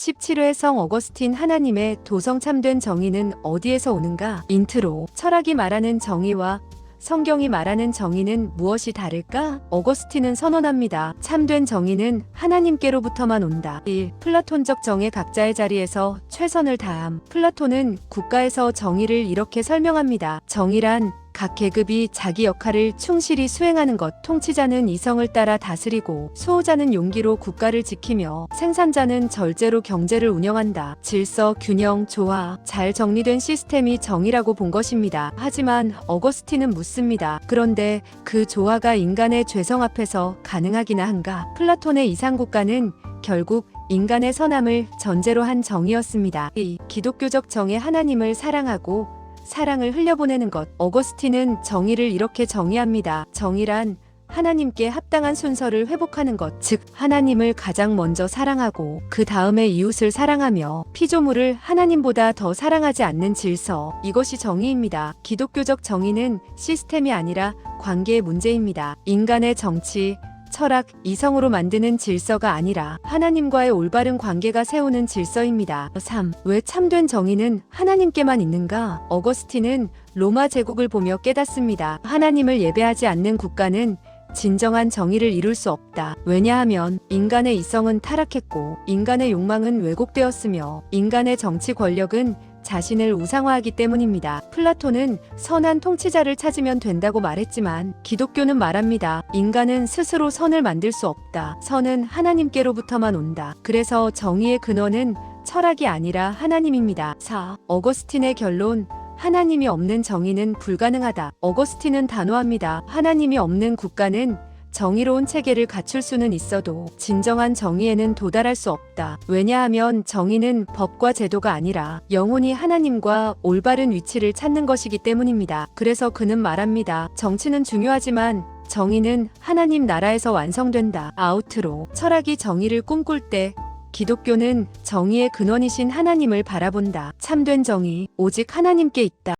17회 성 어거스틴 하나님의 도성 참된 정의는 어디에서 오는가? 인트로. 철학이 말하는 정의와 성경이 말하는 정의는 무엇이 다를까? 어거스틴은 선언합니다. 참된 정의는 하나님께로부터만 온다. 1. 플라톤적 정의 각자의 자리에서 최선을 다함. 플라톤은 국가에서 정의를 이렇게 설명합니다. 정의란 각 계급이 자기 역할을 충실히 수행하는 것, 통치자는 이성을 따라 다스리고, 수호자는 용기로 국가를 지키며, 생산자는 절제로 경제를 운영한다. 질서, 균형, 조화, 잘 정리된 시스템이 정의라고 본 것입니다. 하지만 어거스틴은 묻습니다. 그런데 그 조화가 인간의 죄성 앞에서 가능하기나 한가? 플라톤의 이상국가는 결국 인간의 선함을 전제로 한 정의였습니다. 이 기독교적 정의 하나님을 사랑하고 사랑을 흘려보내는 것. 어거스틴은 정의를 이렇게 정의합니다. 정의란 하나님께 합당한 순서를 회복하는 것, 즉 하나님을 가장 먼저 사랑하고 그 다음에 이웃을 사랑하며 피조물을 하나님보다 더 사랑하지 않는 질서. 이것이 정의입니다. 기독교적 정의는 시스템이 아니라 관계의 문제입니다. 인간의 정치, 철학, 이성으로 만드는 질서가 아니라 하나님과의 올바른 관계가 세우는 질서입니다. 3. 왜 참된 정의는 하나님께만 있는가? 어거스틴은 로마 제국을 보며 깨닫습니다. 하나님을 예배하지 않는 국가는 진정한 정의를 이룰 수 없다. 왜냐하면 인간의 이성은 타락했고 인간의 욕망은 왜곡되었으며 인간의 정치 권력은 자신을 우상화하기 때문입니다. 플라톤은 선한 통치자를 찾으면 된다고 말했지만 기독교는 말합니다. 인간은 스스로 선을 만들 수 없다. 선은 하나님께로부터만 온다. 그래서 정의의 근원은 철학이 아니라 하나님입니다. 4. 어거스틴의 결론 하나님이 없는 정의는 불가능하다. 어거스틴은 단호합니다. 하나님이 없는 국가는 정의로운 체계를 갖출 수는 있어도 진정한 정의에는 도달할 수 없다. 왜냐하면 정의는 법과 제도가 아니라 영혼이 하나님과 올바른 위치를 찾는 것이기 때문입니다. 그래서 그는 말합니다. 정치는 중요하지만 정의는 하나님 나라에서 완성된다. 아우트로 철학이 정의를 꿈꿀 때 기독교는 정의의 근원이신 하나님을 바라본다. 참된 정의 오직 하나님께 있다.